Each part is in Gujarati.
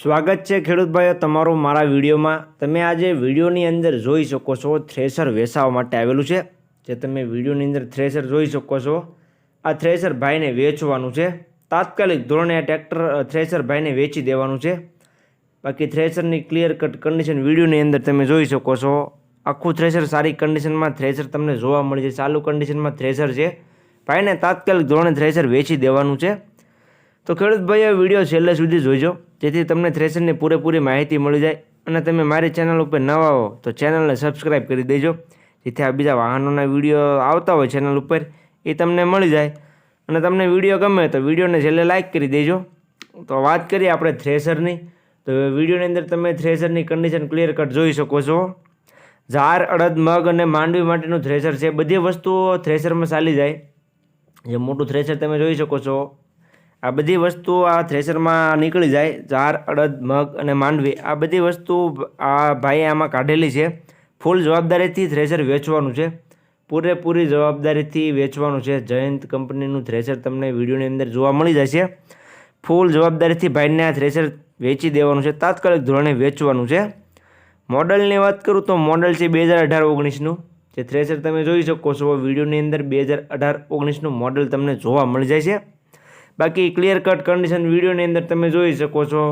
સ્વાગત છે ખેડૂત ભાઈઓ તમારું મારા વિડીયોમાં. તમે આજે વિડીયોની અંદર જોઈ શકો છો થ્રેસર વેચાવા માટે આવેલું છે. જે તમે વિડીયોની અંદર થ્રેસર જોઈ શકો છો. આ થ્રેસર ભાઈને વેચવાનું છે. તાત્કાલિક ધોરણે આ ટ્રેક્ટર થ્રેસર ભાઈને વેચી દેવાનું છે. બાકી થ્રેસરની ક્લિયર કટ કન્ડિશન વિડીયોની અંદર તમે જોઈ શકો છો. આખું થ્રેસર સારી કન્ડિશનમાં થ્રેસર તમને જોવા મળી છે. ચાલુ કન્ડિશનમાં થ્રેસર છે. ભાઈને તાત્કાલિક ધોરણે થ્રેસર વેચી દેવાનું છે. તો ખેડૂત ભાઈઓ, વીડિયો છેલ્લે સુધી જોઈજો જેથી તમને થ્રેશરની પૂરેપૂરી માહિતી મળી જાય અને તમે મારી ચેનલ ઉપર નવા હો તો ચેનલને સબસ્ક્રાઈબ કરી દેજો. જેથી આ બીજા વાહનોના વીડિયો આવતા હોય ચેનલ ઉપર, એ તમને મળી જાય. અને તમને વીડિયો ગમે તો વિડીયોને છેલ્લે લાઇક કરી દેજો. તો વાત કરીએ આપણે થ્રેસરની તો વિડીયોની અંદર તમે થ્રેસરની કન્ડિશન ક્લિયર કટ જોઈ શકો છો. ઝાર, અડદ, મગ અને માંડવી માટેનું થ્રેસર છે. બધી વસ્તુઓ થ્રેસરમાં ચાલી જાય. જે મોટું થ્રેસર તમે જોઈ શકો છો. આ બધી વસ્તુઓ આ થ્રેસરમાં નીકળી જાય. ચાર, અડદ, મગ અને માંડવી. આ બધી વસ્તુ આ ભાઈએ આમાં કાઢેલી છે. ફૂલ જવાબદારીથી થ્રેસર વેચવાનું છે. પૂરેપૂરી જવાબદારીથી વેચવાનું છે. જયંત કંપનીનું થ્રેસર તમને વિડીયોની અંદર જોવા મળી જશે. ફૂલ જવાબદારીથી ભાઈને આ થ્રેસર વેચી દેવાનું છે. તાત્કાલિક ધોરણે વેચવાનું છે. મોડલની વાત કરું તો મોડલ છે બે હજાર અઢાર ઓગણીસનું. જે થ્રેસર તમે જોઈ શકો છો. વિડીયોની અંદર બે હજાર અઢાર ઓગણીસનું મોડલ તમને જોવા મળી જાય છે. બાકી ક્લિયર કટ કન્ડિશન વિડીયોની અંદર તમે જોઈ શકો છો.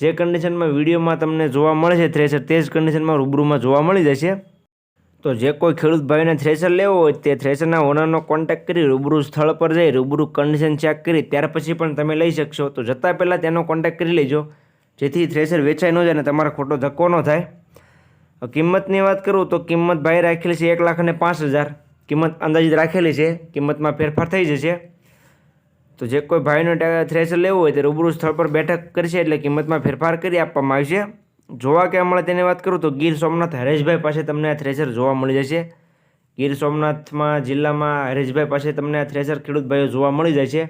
જે કન્ડિશનમાં વિડીયોમાં તમને જોવા મળે છે થ્રેસર તે જ કન્ડિશનમાં રૂબરૂમાં જોવા મળી જશે. તો જે કોઈ ખેડૂત ભાઈને થ્રેસર લેવો હોય, તે થ્રેસરના ઓનરનો કોન્ટેક્ટ કરી રૂબરૂ સ્થળ પર જઈ રૂબરૂ કન્ડિશન ચેક કરી, ત્યાર પછી પણ તમે લઈ શકશો. તો જતાં પહેલાં તેનો કોન્ટેક્ટ કરી લેજો. જેથી થ્રેસર વેચાઈ ન જાય અને તમારો ખોટો ધક્કો ન થાય. કિંમતની વાત કરું તો કિંમત ભાઈ રાખેલી છે એક લાખ અને પાંચ હજાર. કિંમત અંદાજિત રાખેલી છે. કિંમતમાં ફેરફાર થઈ જશે. તો જે કોઈ ભાઈનો થ્રેસર લેવું હોય તે રૂબરૂ સ્થળ પર બેઠક કરશે એટલે કિંમતમાં ફેરફાર કરી આપવામાં આવશે. જોવા કે મળે તેની વાત કરું તો ગીર સોમનાથ હરેશભાઈ પાસે તમને આ થ્રેસર જોવા મળી જશે. ગીર સોમનાથમાં જિલ્લામાં હરેશભાઈ પાસે તમને આ થ્રેસર ખેડૂત ભાઈઓ જોવા મળી જાય છે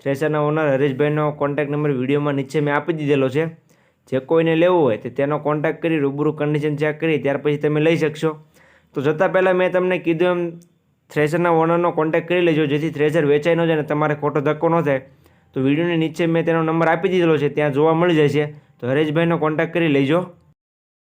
થ્રેસરના ઓનર હરેશભાઈનો કોન્ટેક્ટ નંબર વિડીયોમાં નીચે મેં આપી દીધેલો છે. જે કોઈને લેવું હોય તો તેનો કોન્ટેક્ટ કરી રૂબરૂ કન્ડિશન ચેક કરી ત્યાર પછી તમે લઈ શકશો. તો જતાં પહેલાં મેં તમને કીધું એમ થ્રેસરના ઓનરનો કોન્ટેક્ટ કરી લેજો. જેથી થ્રેઝર વેચાઈ ન જાય અને તમારે ખોટો ધક્કો ન થાય. તો વિડીયોની નીચે મેં તેનો નંબર આપી દીધેલો છે. ત્યાં જોવા મળી જાય છે. તો હરેશભાઈનો કોન્ટેક્ટ કરી લેજો.